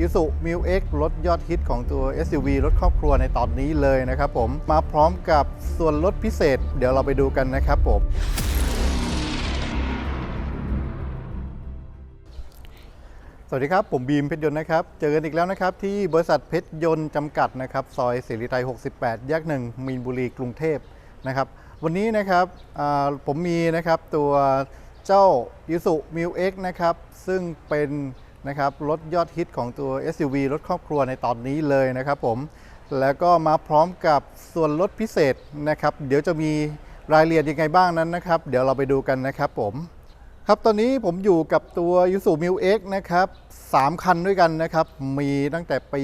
ยูสุมิวเอ็กรถยอดฮิตของตัว SUV รถครอบครัวในตอนนี้เลยนะครับผม มาพร้อมกับส่วนลดพิเศษ เดี๋ยวเราไปดูกันนะครับผมสวัสดีครับ ผมบีมเพชรยนต์นะครับ เจอกันอีกแล้วนะครับ ที่บริษัทเพชรยนต์จำกัดนะครับซอยเสรีไทย 68 แยกหนึ่งมีนบุรีกรุงเทพนะครับ วันนี้นะครับผมมีนะครับตัวเจ้า i s u m i l X นะครับ ซึ่งเป็น นะครับรถยอดฮิตของตัว SUV รถครอบครัวในตอนนี้เลยนะครับผมแล้วก็มาพร้อมกับส่วนลดพิเศษนะครับเดี๋ยวจะมีรายละเอียดยังไงบ้างนั้นนะครับ เดี๋ยวเราไปดูกันนะครับผมครับตอนนี้ผมอยู่กับตัว y u s u m i l X นะครับ3คันด้วยกันนะครับ มีตั้งแต่ปี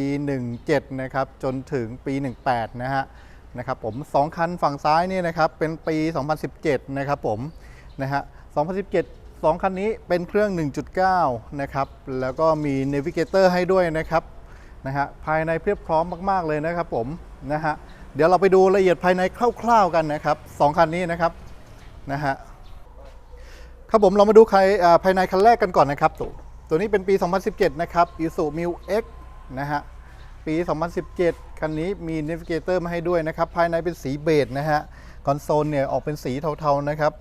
17 นะครับ จนถึงปี 18 นะฮะนะครับผม2คันฝั่งซ้ายนี่นะครับเป็นปี 2017 นะครับผมนะฮะ2017 2 คันนี้เป็นเครื่อง 1.9 นะครับ แล้วก็มี Navigator ให้ด้วยนะครับนะฮะภายในเพียบพร้อมมาก ๆ เลยนะครับผมนะฮะเดี๋ยวเราไปดูรายละเอียดภายในคร่าว ๆ กันนะครับสองคันนี้นะครับนะฮะครับผมเรามาดูใครภายในคันแรกกันก่อนนะครับตัวตัวนี้เป็นปี 2017 นะครับ Isuzu Mil X นะฮะปี 2017 คันนี้มี Navigator มาให้ด้วยนะครับ ภายในเป็นสีเบจนะฮะคอนโซลเนี่ยออกเป็นสีเทาๆนะครับ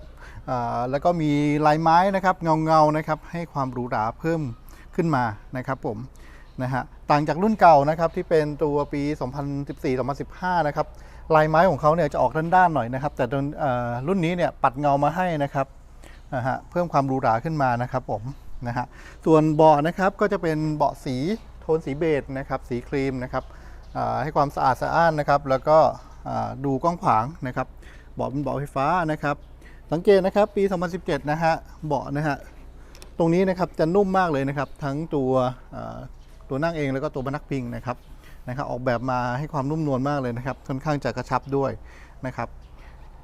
แล้วก็มีลายไม้นะครับเงาๆนะครับให้ความหรูหราเพิ่มขึ้นมานะครับผมนะฮะต่างจากรุ่นเก่านะครับที่เป็นตัวปี 2014-2015 นะครับลายไม้ของเขาเนี่ยจะออกด้านๆหน่อยนะครับ แต่ตัวรุ่นนี้เนี่ยปัดเงามาให้นะครับนะฮะเพิ่มความหรูหราขึ้นมานะครับผมนะฮะส่วนเบาะนะครับก็จะเป็นเบาะสีโทนสีเบจนะครับสีครีมนะครับให้ความสะอาดสะอ้านนะครับ แล้วก็ดูกว้างขวางนะครับเบาะเป็นเบาะไฟฟ้านะครับ สังเกตนะครับปี 2017 นะฮะเบาะนะฮะตรงนี้นะครับจะนุ่มมากเลยนะครับ ทั้งตัวตัวนั่งเองแล้วก็ตัวพนักพิงนะครับนะครับ ออกแบบมาให้ความนุ่มนวลมากเลยนะครับค่อนข้างจะกระชับด้วยนะครับ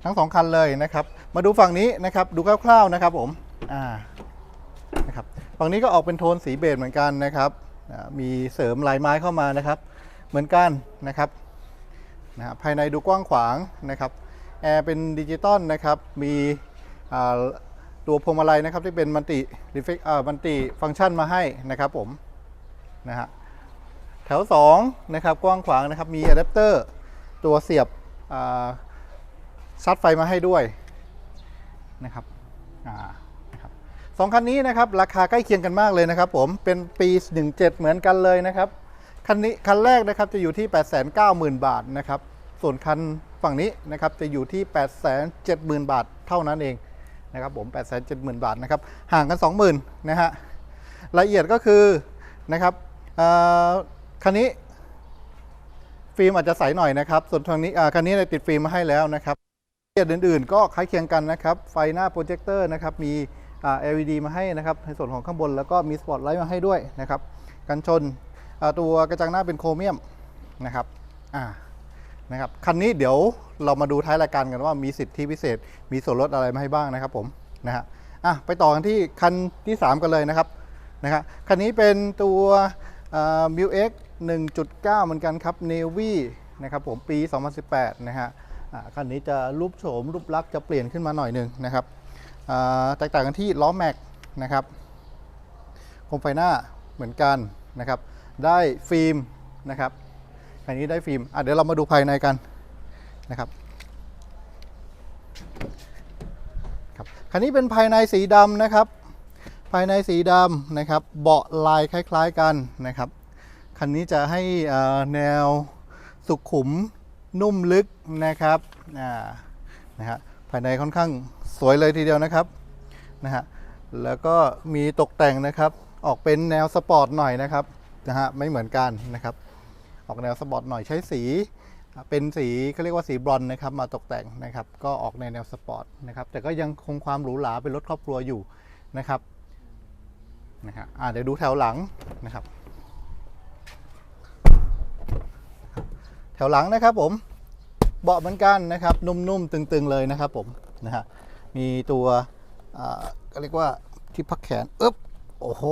ทั้งสองคันเลยนะครับ มาดูฝั่งนี้นะครับดูคร่าวๆนะครับผมอ่านะครับฝั่งนี้ก็ออกเป็นโทนสีเบจเหมือนกันนะครับมีเสริมลายไม้เข้ามานะครับ เหมือนกันนะครับนะฮะภายในดูกว้างขวางนะครับ แอร์เป็นดิจิตอลนะครับ มีตัวพวงมาลัยนะครับที่เป็นมัลติรีเฟกอ่ามัลติฟังก์ชันมาให้นะครับผมนะฮะแถว2นะครับกว้างขวางนะครับมีอะแดปเตอร์ตัวเสียบชาร์จไฟมาให้ด้วยนะครับอ่านะครับสองคันนี้นะครับราคาใกล้เคียงกันมากเลยนะครับผมเป็นปี 17 เหมือนกันเลยนะครับคันนี้คันแรกนะครับจะอยู่ที่ 890,000 บาทนะครับ ส่วนคันฝั่งนี้นะครับจะอยู่ที่ 870,000 บาทเท่านั้นเองนะครับผม 870,000 บาทนะครับห่างกัน 20,000นะฮะรายละเอียดก็คือนะครับคันนี้ฟิล์มอาจจะใสหน่อยนะครับ ส่วนทางนี้คันนี้เลยติดฟิล์มมาให้แล้วนะครับรายละเอียดอื่นๆ ก็คล้ายเคียงกันนะครับ ไฟหน้าโปรเจคเตอร์นะครับมี LED มาให้นะครับในส่วนของข้างบนแล้วก็มีสปอตไลท์มาให้ด้วยนะครับกันชนตัวกระจังหน้าเป็นโครเมียมนะครับอ่า นะครับคันนี้เดี๋ยวเรามาดูท้ายรายการกันว่ามีสิทธิพิเศษ มีส่วนลดอะไรมาให้บ้างนะครับผมนะฮะอะไปต่อกันที่คันที่ 3 กันเลยนะครับนะครับคันนี้เป็นตัวมิวเอ็ก1.9เก้าเหมือนกันครับ Navy นะครับผมปี 2018 นะฮะคันนี้จะรูปโฉมรูปลักษณ์จะเปลี่ยนขึ้นมาหน่อยหนึ่งนะครับแตกต่างกันที่ล้อแม็กนะครับโคมไฟหน้าเหมือนกันนะครับ ได้ฟิล์มนะครับ คันนี้ได้ฟิล์มอะเดี๋ยวเรามาดูภายในกันนะครับครับคันนี้เป็นภายในสีดำนะครับ ภายในสีดำนะครับ เบาะลายคล้าย ๆกันนะครับคันนี้จะให้แนวสุขุมนุ่มลึกนะครับนะฮะภายในค่อนข้างสวยเลยทีเดียวนะครับนะฮะแล้วก็มีตกแต่งนะครับ ออกเป็นแนวสปอร์ตหน่อยนะครับนะฮะไม่เหมือนกันนะครับ ออกแนวสปอร์ตหน่อยใช้สีเป็นสีเขาเรียกว่าสีบรอนนะครับมาตกแต่งนะครับก็ออกในแนวสปอร์ตนะครับแต่ก็ยังคงความหรูหราเป็นรถครอบครัวอยู่นะครับนะฮะเดี๋ยวดูแถวหลังนะครับ แถวหลังนะครับผมเบาะเหมือนกันนะครับนุ่มๆตึงๆเลยนะครับผมนะฮะมีตัวอ่าก็เรียกว่าที่พักแขนอึ๊บโอ้โห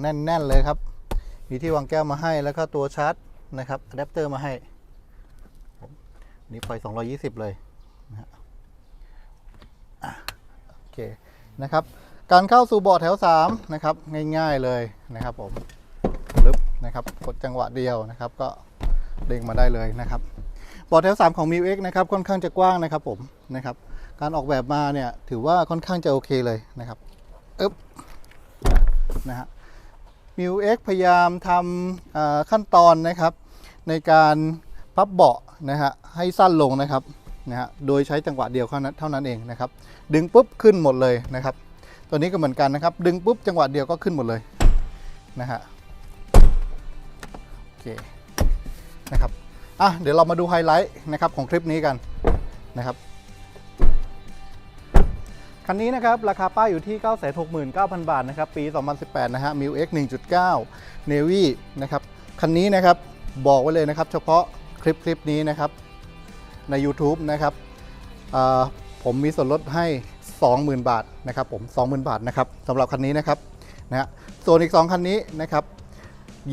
แน่นๆเลยครับมีที่วางแก้วมาให้แล้วก็ตัวชาร์จ นะครับอะแดปเตอร์มาให้นี่ไฟ220 เลยนะฮะโอเคนะครับ การเข้าสู่เบาะแถว 3 นะครับ ง่ายๆเลยนะครับผมลึบนะครับกดจังหวะเดียวนะครับ ก็เด้งมาได้เลยนะครับ บอร์ดแถว 3 ของ m i u X นะครับ ค่อนข้างจะกว้างนะครับผมนะครับ การออกแบบมาเนี่ย ถือว่าค่อนข้างจะโอเคเลยนะครับ อึ๊บนะฮะ m i u X พยายามทำขั้นตอนนะครับ ในการพับเบาะนะฮะให้สั้นลงนะครับนะฮะโดยใช้จังหวะเดียวเท่านั้นเองนะครับ ดึงปุ๊บขึ้นหมดเลยนะครับ ตัวนี้ก็เหมือนกันนะครับ ดึงปุ๊บจังหวะเดียวก็ขึ้นหมดเลยนะฮะโอเคนะครับอะเดี๋ยวเรามาดูไฮไลท์นะครับของคลิปนี้กันนะครับ คันนี้นะครับราคาป้ายอยู่ที่ 969,000 บาทนะครับปี 2018 นะฮะ m i u X 1.9 Navy นะครับคันนี้นะครับบอกไว้เลยนะครับ เฉพาะคลิปคลิปนี้นะครับใน YouTube นะครับผมมีส่วนลดให้ 20,000 บาทนะครับผม 20,000 บาทนะครับสำหรับคันนี้นะครับนะฮะส่วนอีก 2 คันนี้นะครับ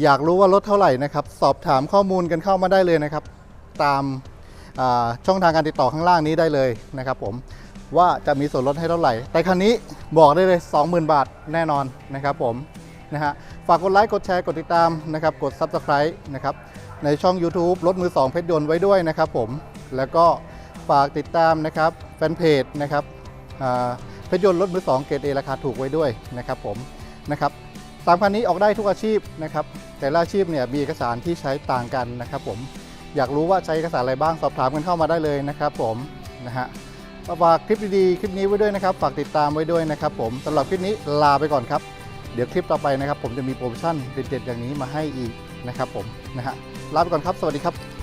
อยากรู้ว่าลดเท่าไหร่นะครับ สอบถามข้อมูลกันเข้ามาได้เลยนะครับ ตามช่องทางการติดต่อข้างล่างนี้ได้เลยนะครับผม ว่าจะมีส่วนลดให้เท่าไหร่ แต่คันนี้บอกได้เลย 20,000 บาทแน่นอนนะครับผมนะฮะฝากกดไลค์กดแชร์กดติดตามนะครับกด Subscribe นะครับในช่อง YouTube รถมือ 2 เพชรยนต์ไว้ด้วยนะครับผมแล้วก็ฝากติดตามนะครับแฟนเพจนะครับเพชรยนต์รถมือ 2 เกรดเอราคาถูกไว้ด้วยนะครับผมนะครับสามคันนี้ออกได้ทุกอาชีพนะครับแต่ละอาชีพเนี่ยมีเอกสารที่ใช้ต่างกันนะครับผมอยากรู้ว่าใช้เอกสารอะไรบ้างสอบถามกันเข้ามาได้เลยนะครับผมนะฮะ ฝากคลิปดีๆ คลิปนี้ไว้ด้วยนะครับ ฝากติดตามไว้ด้วยนะครับผมสำหรับคลิปนี้ลาไปก่อนครับ เดี๋ยวคลิปต่อไปนะครับ ผมจะมีโปรโมชั่นเด็ดๆอย่างนี้มาให้อีกนะครับผมนะฮะลาไปก่อนครับ สวัสดีครับ